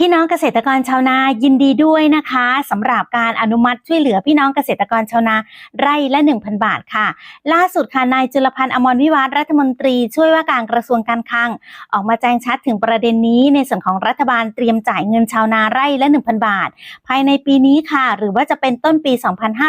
พี่น้องเกษตรกรชาวนายินดีด้วยนะคะสำหรับการอนุมัติช่วยเหลือพี่น้องเกษตรกรชาวนาไร่ละ 1,000 บาทค่ะ ล่าสุดค่ะนายจุลพันธ์อมรวิวัฒรัฐมนตรีช่วยว่าการกระทรวงการคลัง ออกมาแจ้งชัดถึงประเด็นนี้ ในส่วนของรัฐบาลเตรียมจ่ายเงินชาวนาไร่ละ 1,000 บาท ภายในปีนี้ค่ะ หรือว่าจะเป็นต้นปี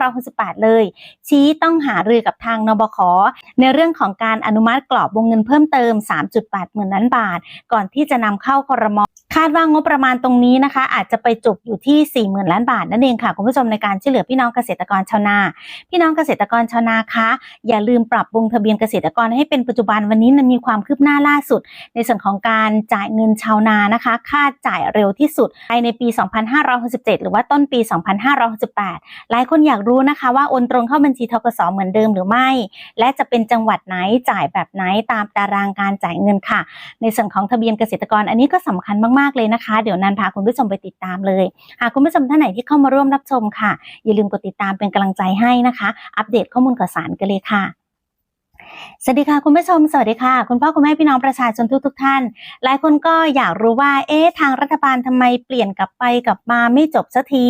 2568 เลย ชี้ต้องหารือกับทางนบขในเรื่องของการอนุมัติกรอบวงเงินเพิ่มเติม 3.8หมื่นล้านบาท ก่อนที่จะนำเข้าครมคาดว่างบประมาณตรงนี้นะคะ อาจจะไปจบอยู่ที่ 40,000 ล้านบาทนั่นเองค่ะคุณผู้ชมในการช่วยเหลือพี่น้องเกษตรกรชาวนา พี่น้องเกษตรกรชาวนาคะอย่าลืมปรับปรุงทะเบียนเกษตรกรให้เป็นปัจจุบันวันนี้มันมีความคืบหน้าล่าสุด ในส่วนของการจ่ายเงินชาวนานะคะ ค่าจ่ายเร็วที่สุดภายในปี 2567 หรือว่าต้นปี 2568 หลายคนอยากรู้นะคะว่าโอนตรงเข้าบัญชีทกสเหมือนเดิมหรือไม่ และจะเป็นจังหวัดไหนจ่ายแบบไหนตามตารางการจ่ายเงินค่ะ ในส่วนของทะเบียนเกษตรกรอันนี้ก็สำคัญมากๆเลยนะคะ เดี๋ยวนันพาคุณผู้ชมไปติดตามเลยหากคุณผู้ชมท่านไหนที่เข้ามาร่วมรับชมค่ะ อย่าลืมกดติดตามเป็นกำลังใจให้นะคะ อัปเดตข้อมูลข่าวสารกันเลยค่ะ สวัสดีค่ะคุณผู้ชมสวัสดีค่ะ คุณพ่อคุณแม่พี่น้องประชาชนทุกทุกๆท่าน หลายคนก็อยากรู้ว่าเอ๊ะทางรัฐบาลทำไมเปลี่ยนกลับไปกลับมาไม่จบสักที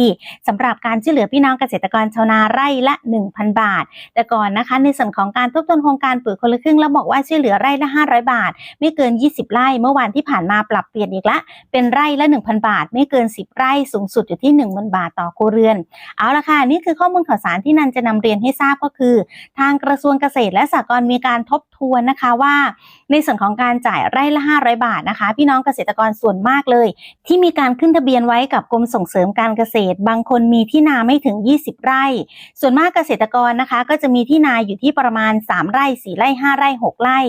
สำหรับการช่วยเหลือพี่น้องเกษตรกรชาวนาไร่ละ 1,000 บาท แต่ก่อนนะคะ ในส่วนของการทบทวนโครงการปุ๋ยคนละครึ่งแล้วบอกว่าช่วยเหลือไร่ละ 500 บาท ไม่เกิน 20 ไร่ เมื่อวานที่ผ่านมาปรับเปลี่ยนอีกละ เป็นไร่ละ 1,000 บาท ไม่เกิน 10 ไร่สูงสุดอยู่ที่10,000บาทต่อครัวเรือน เอาละค่ะนี่คือข้อมูลข่าวสารที่นันจะนำเรียนให้ทราบก็คือ ทางกระทรวงเกษตรและสหกรณ์มีการทบทวนนะคะว่า ในส่วนของการจ่ายไร่ละ 500 บาทนะคะ พี่น้องเกษตรกรส่วนมากเลย ที่มีการขึ้นทะเบียนไว้กับกรมส่งเสริมการเกษตร บางคนมีที่นาไม่ถึง 20 ไร่ ส่วนมากเกษตรกรนะคะ ก็จะมีที่นาอยู่ที่ประมาณ 3 ไร่ 4 ไร่ 5 ไร่ 6 ไร่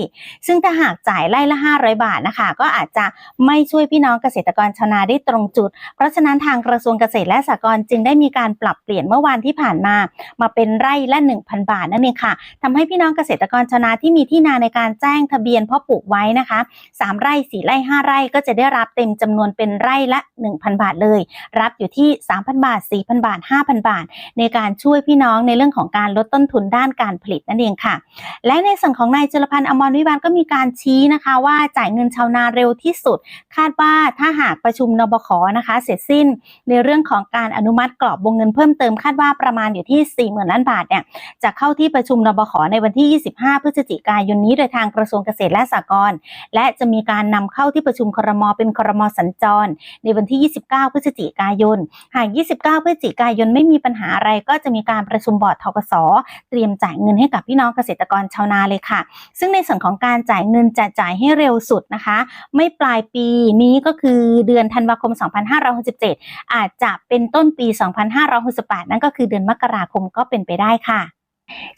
ซึ่งถ้าหากจ่ายไร่ละ 500 บาทนะคะ ก็อาจจะไม่ช่วยพี่น้องเกษตรกรชาวนาได้ตรงจุด เพราะฉะนั้นทางกระทรวงเกษตรและสหกรณ์จึงได้มีการปรับเปลี่ยนเมื่อวานที่ผ่านมา มาเป็นไร่ละ 1,000 บาทนั่นเองค่ะทำให้พี่น้องเกษตรกรชนาที่มีที่นาในการแจ้งทะเบียนเพาะปลูกไว้นะคะ 3 ไร่4ไร่5 ไร่ก็จะได้รับเต็มจำนวนเป็นไร่ละ 1,000 บาทเลย รับอยู่ที่ 3,000 บาท 4,000 บาท 5,000 บาท ในการช่วยพี่น้องในเรื่องของการลดต้นทุนด้านการผลิตนั่นเองค่ะ และในส่วนของนายจุลพันธ์อมรวิวัฒน์ก็มีการชี้นะคะ ว่าจ่ายเงินชาวนาเร็วที่สุด คาดว่าถ้าหากประชุมนบขนะคะ เสร็จสิ้น ในเรื่องของการอนุมัติกรอบวงเงินเพิ่มเติมคาดว่าประมาณอยู่ที่40,000ล้านบาทเนี่ยจะเข้าที่ประชุมนบขในวันที่ 25พฤศจิกายนนี้โดยทางกระทรวงเกษตรและสหกรณ์และจะมีการนำเข้าที่ประชุมครมเป็นครมสัญจร ในวันที่ 29 พฤศจิกายน หาก 29 พฤศจิกายนไม่มีปัญหาอะไรก็จะมีการประชุมบอร์ดทกสเตรียมจ่ายเงินให้กับพี่น้องเกษตรกรชาวนาเลยค่ะ ซึ่งในส่วนของการจ่ายเงินจะจ่ายให้เร็วสุดนะคะ ไม่ปลายปีนี้ก็คือเดือนธันวาคม 2567 อาจจะเป็นต้นปี 2568 นั่นก็คือเดือนมกราคมก็เป็นไปได้ค่ะ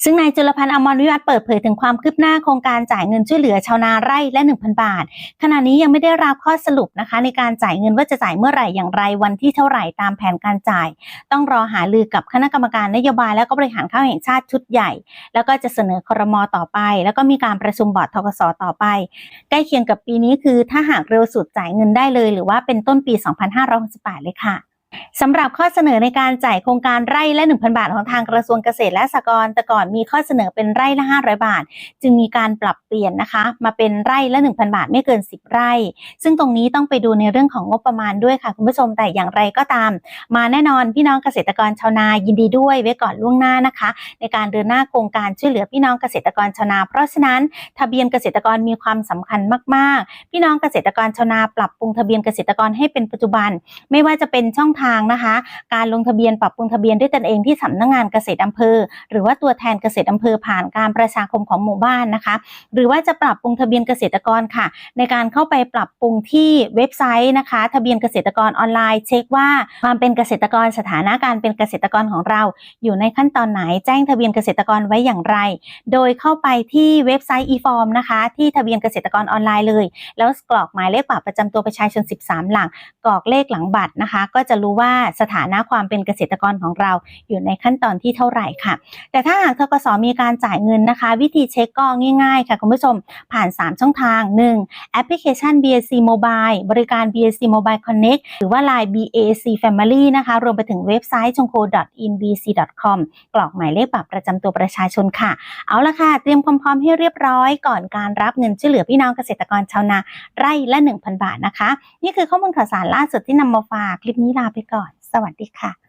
ซึ่งนายจุลพันธ์อมรวิวัฒน์เปิดเผยถึงความคืบหน้าโครงการจ่ายเงินช่วยเหลือชาวนาไร่และ 1,000 บาท ขณะนี้ยังไม่ได้รับข้อสรุปนะคะ ในการจ่ายเงินว่าจะจ่ายเมื่อไหร่อย่างไรวันที่เท่าไหร่ตามแผนการจ่าย ต้องรอหารือกับคณะกรรมการนโยบายและก็บริหารข้าวแห่งชาติชุดใหญ่ แล้วก็จะเสนอครมต่อไป แล้วก็มีการประชุมบอร์ดทกสต่อไป ใกล้เคียงกับปีนี้คือถ้าหากเร็วสุดจ่ายเงินได้เลย หรือว่าเป็นต้นปี 2568 เลยค่ะ สำหรับข้อเสนอในการจ่ายโครงการไร่ละ 1,000 บาทของทางกระทรวงเกษตรและสหกรณ์แต่ก่อนมีข้อเสนอเป็นไร่ละ 500 บาท จึงมีการปรับเปลี่ยนนะคะ มาเป็นไร่ละ 1,000 บาทไม่เกิน 10 ไร่ ซึ่งตรงนี้ต้องไปดูในเรื่องของงบประมาณด้วยค่ะ คุณผู้ชมแต่อย่างไรก็ตาม มาแน่นอนพี่น้องเกษตรกรชาวนายินดีด้วยไว้ก่อนล่วงหน้านะคะ ในการเดินหน้าโครงการช่วยเหลือพี่น้องเกษตรกรชาวนา เพราะฉะนั้นทะเบียนเกษตรกรมีความสำคัญมาก ๆ พี่น้องเกษตรกรชาวนาปรับปรุงทะเบียนเกษตรกรให้เป็นปัจจุบัน ไม่ว่าจะเป็นช่องทางนะคะ การลงทะเบียนปรับปรุงทะเบียนด้วยตนเองที่สำนักงานเกษตรอำเภอ หรือว่าตัวแทนเกษตรอำเภอผ่านการประชาคมของหมู่บ้านนะคะ หรือว่าจะปรับปรุงทะเบียนเกษตรกรค่ะ ในการเข้าไปปรับปรุงที่เว็บไซต์นะคะ ทะเบียนเกษตรกรออนไลน์ เช็คว่าความเป็นเกษตรกรสถานะการเป็นเกษตรกรของเรา อยู่ในขั้นตอนไหนแจ้งทะเบียนเกษตรกรไว้อย่างไร โดยเข้าไปที่เว็บไซต์ e-form นะคะ ที่ทะเบียนเกษตรกรออนไลน์เลย แล้วกรอกหมายเลขบัตรประจำตัวประชาชน 13 หลักกรอกเลขหลังบัตรนะคะ ก็จะรู้รู้ว่าสถานะความเป็นเกษตรกรของเราอยู่ในขั้นตอนที่เท่าไหร่ค่ะ แต่ถ้าหากทกสมีการจ่ายเงินนะคะ วิธีเช็คก็ง่าย ๆ ค่ะคุณผู้ชมผ่าน 3 ช่องทาง 1. แอปพลิเคชัน BAC Mobile บริการ BAC Mobile Connect หรือว่า Line BAC Family นะคะรวมไปถึงเว็บไซต์ chongko.inbc.com กรอกหมายเลขบัตรประจำตัวประชาชนค่ะ เอาละค่ะ เตรียมความพร้อมให้เรียบร้อยก่อนการรับเงินช่วยเหลือพี่น้องเกษตรกรชาวนาไร่ละ 1,000 บาทนะคะ นี่คือข้อมูลข่าวสารล่าสุดที่นำมาฝากคลิปนี้ลาไปก่อน สวัสดีค่ะ